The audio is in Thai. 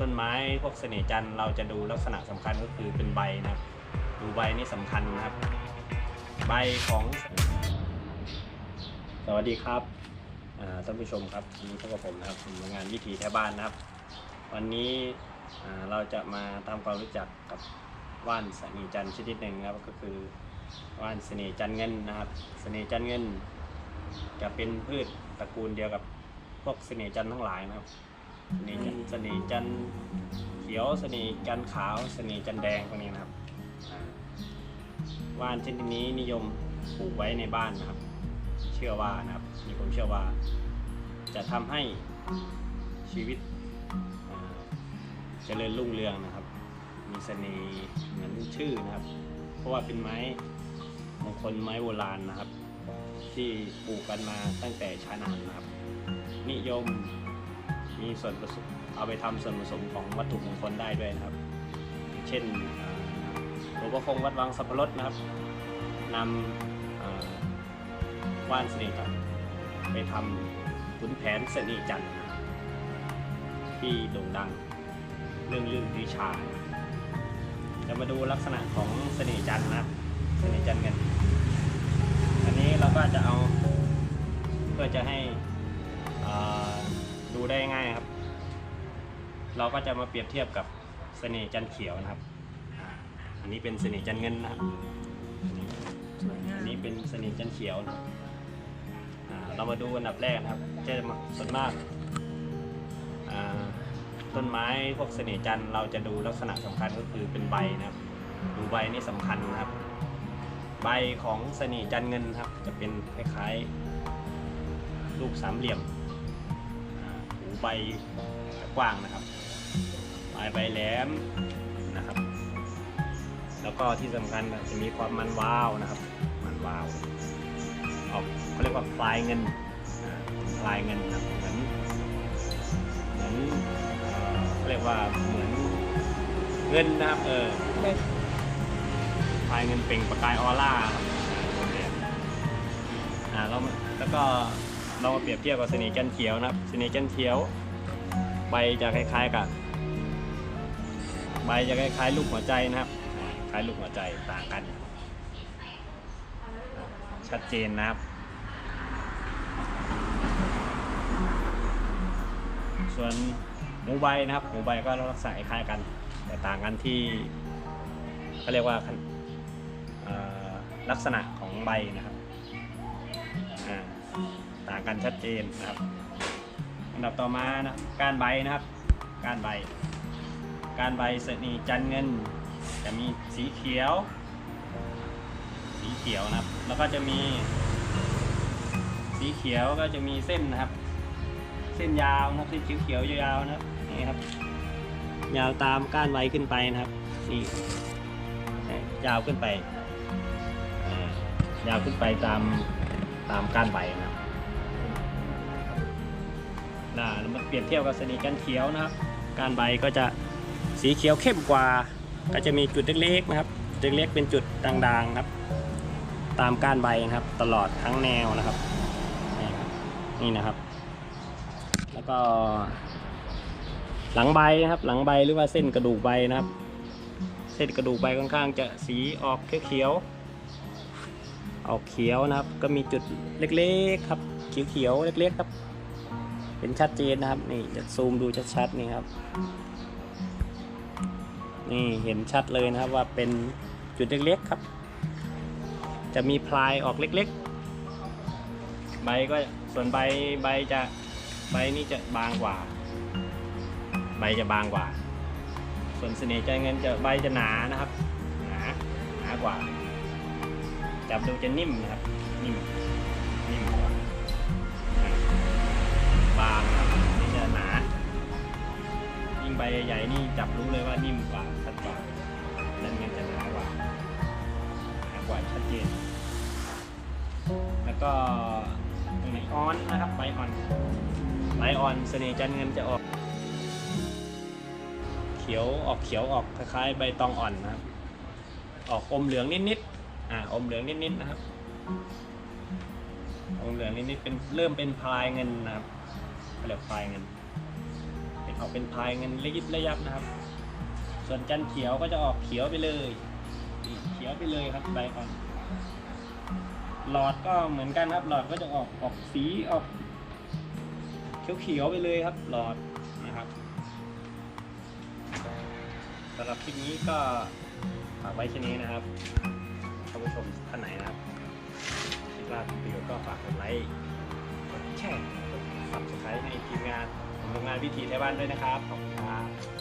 ต้นไม้พวกเสน่จันทร์เราจะดูลักษณะสำคัญก็คือเป็นใบนะครับ ดูใบนี่สำคัญนะครับ ใบของ สวัสดีครับท่านผู้ชมครับวันนี้พบกับผมนะครับผมงานวิถีแท้บ้านนะครับ วันนี้เราจะมาทำความรู้จักกับว่านเสน่จันทร์ชนิดหนึ่งนะครับก็คือว่านเสน่จันทร์เงินนะครับ เสน่จันทร์เงิน จะเป็นพืชตระกูลเดียวกับพวกเสน่จันทร์ทั้งหลายนะครับ สน่ห์จันทร์เสน่ห์จันเขียวเสน่ห์จันขาวเสน่ห์จันแดงพวกนี้นะครับว่านชนิดนี้นิยมปลูกไว้ในบ้านนะครับ เชื่อว่านะครับมีผมเชื่อว่า จะทำให้ชีวิตเจริญรุ่งเรืองนะครับ มีเสน่ห์เหมือนชื่อนะครับ เพราะว่าเป็นไม้มงคลไม้โบราณนะครับ ที่ปลูกกันมาตั้งแต่ช้านานนะครับ นิยม มีส่วนผสมเอาไปทำส่วนผสมของวัตถุมงคลได้ด้วยนะครับ เช่นหลวงพ่อคงวัดวังสัพพรสนะครับนำว่านเสน่ห์จันทไปทำขุนแผนเสน่ห์จันทร์ที่โด่งดังเรื่องลือวิชานะครับจะมาดูลักษณะของเสน่ห์จันทร์นะเสน่ห์จันทร์กัน อันนี้เราก็จะเอาเพื่อจะให้อ่า ดูได้ง่ายครับ เราก็จะมาเปรียบเทียบกับเสน่ห์จันเขียวนะครับ อันนี้เป็นเสน่ห์จันเงินนะครับอันนี้เป็นเสน่ห์จันเขียวนะครับเรามาดูอันดับแรกนะครับจะมาส่วนมากาต้นไม้พวกเสน่ห์จันเราจะดูลักษณะสำคัญก็คือเป็นใบนะครับ ดูใบนี่สำคัญนะครับ ใบของเสน่ห์จันเงินครับ จะเป็นคล้ายๆลูกสามเหลี่ยม บกว้างนะครับปลายใบแหลมนะครับ แล้วก็ที่สำคัญจะมีความมันวาวนะครับ มันวาวออกเขาเรียกว่าปลายเงินปลายเงินนะครับเหมือนเหมือนเขาเรียกว่าเหมือนเงินนะครับเออพายเงินเปล่งประกายออร่าครับอ่าเราแล้วก็ เรามาเปรียบเทียบกับสน่ห์จันเขียวนะครับสน่ห์จันเขียว ใบจะคล้ายๆกับ ใบจะคล้ายๆลูกหัวใจนะครับ คล้ายลูกหัวใจต่างกัน ชัดเจนนะครับ ส่วนหมูใบนะครับหมูใบก็ลักษณะคล้ายกัน แต่ต่างกันที่เขาเรียกว่าลักษณะของใบนะครับอ่า ต่างกันชัดเจนนะครับ อันดับต่อมานะการใบนะครับ การใบ การใบเสนีจันเงิน จะมีสีเขียว สีเขียวนะครับ แล้วก็จะมี สีเขียวก็จะมีเส้นนะครับ เส้นยาวนะครับเส้นเขียวๆยาวๆนะครับนี่ครับ ยาวตามก้านใบขึ้นไปนะครับนี่ยาวขึ้นไปยาวขึ้นไปตามตามก้านใบนะครับ น่าเรามาเปรียบเทียบกับสนิจันเขียวนะครับ กานใบก็จะสีเขียวเข้มกว่า ก็จะมีจุดเล็กๆนะครับจุดเล็กๆเป็นจุดด่างๆครับ ตามก้านใบนะครับ ตลอดทั้งแนวนะครับนี่ครับ นี่นะครับ แล้วก็ หลังใบนะครับ หลังใบหรือว่าเส้นกระดูกใบนะครับ เส้นกระดูกใบค่อนข้างจะสีออกเขียวๆออกเขียวนะครับ ก็มีจุดเล็กๆครับ เขียวๆเล็กๆครับ เห็นชัดเจนนะครับ นี่จะซูมดูชัดๆนี่ครับ นี่เห็นชัดเลยนะครับว่าเป็นจุดเล็กๆครับ จะมีพลายออกเล็กๆ ใบก็ส่วนใบใบจะใบนี่จะบางกว่า ใบจะบางกว่า ส่วนเสน่ห์ใจเงินจะใบจะหนานะครับ หนาหนากว่า จับดูจะนิ่มนะครับ นิ่มนิ่มกว่าานี่จะหนา ยิ่งใบใหญ่ๆนี่จับรู้เลยว่านิ่มกว่าชัดกว่านั่นเงินจะหนากว่าหนากว่าชัดเจน แล้วก็ตรงไหนอ่อนนะครับใบอ่อนใบอ่อนเสน่ห์จันเงินจะออก เขียวออกเขียวออกคล้ายๆใบตองอ่อนนะครับ ออกอมเหลืองนิดๆอ่าอมเหลืองนิดๆนะครับอมเหลืองนิดๆเป็นเริ่มเป็นพลายเงินนะครับ เขาเรียกพายเงิน เป็นออกเป็นพายเงินระยิบระยับนะครับ ส่วนจันเขียวก็จะออกเขียวไปเลยเขียวไปเลยครับใบอ่อนหลอดก็เหมือนกันครับ หลอดก็จะออกออกสีออกเขียวๆไปเลยครับ หลอดนะครับสำหรับคลิปนี้ก็ฝากไว้แค่นี้นะครับท่านผู้ชมท่านไหนนะครับคิดว่าเป็นประโยชน์ก็ฝากกดไลค์กดแชร์ ทีมงานของโรงงานวิถีไทยบ้านด้วยนะครับ ขอบคุณครับ